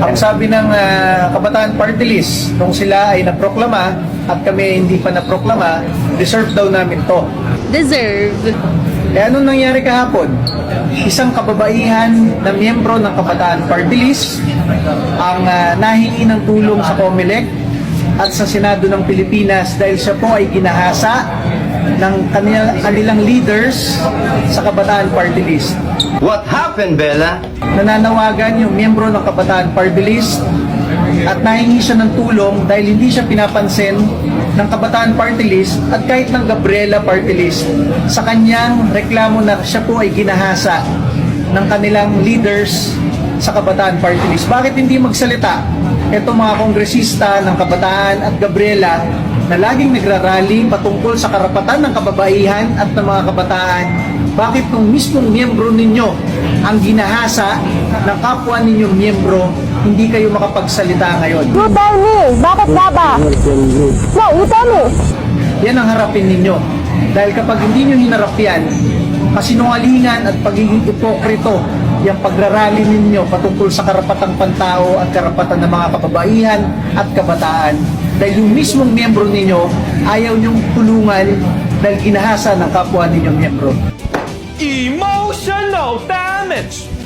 Ang sabi ng ah, Kabataan Party List, nung sila ay naproklama at kami hindi pa naproklama, reserve daw namin to. Deserve. Eh anong nangyari kahapon? Isang kababaihan na miyembro ng Kabataan Party List ang ah, nahingi ng tulong sa COMELEC at sa Senado ng Pilipinas dahil siya po ay ginahasa ng kanila, kanilang leaders sa Kabataan Party List. What happened, Bella? Nananawagan yung miyembro ng Kabataan Party List at nahingi siya ng tulong dahil hindi siya pinapansin ng Kabataan Party List at kahit ng Gabriela Party List sa kanyang reklamo na siya po ay ginahasa ng kanilang leaders sa Kabataan Party List. Bakit hindi magsalita? Ito mga kongresista ng Kabataan at Gabriela na laging nagrarally patungkol sa karapatan ng kababaihan at ng mga kabataan bakit nung mismong miyembro ninyo ang ginahasa ng kapwa ninyong miyembro, hindi kayo makapagsalita ngayon? You tell me, bakit nga ba? No, you tell me. Yan ang harapin ninyo. Dahil kapag hindi nyo hinarap yan, kasinungalingan at pagiging ipokrito, yung pagrarally ninyo patungkol sa karapatang pantao at karapatan ng mga kababaihan at kabataan. Dahil yung mismong miyembro ninyo, ayaw nyong tulungan dahil ginahasa ng kapwa ninyong miyembro. Emotional damage!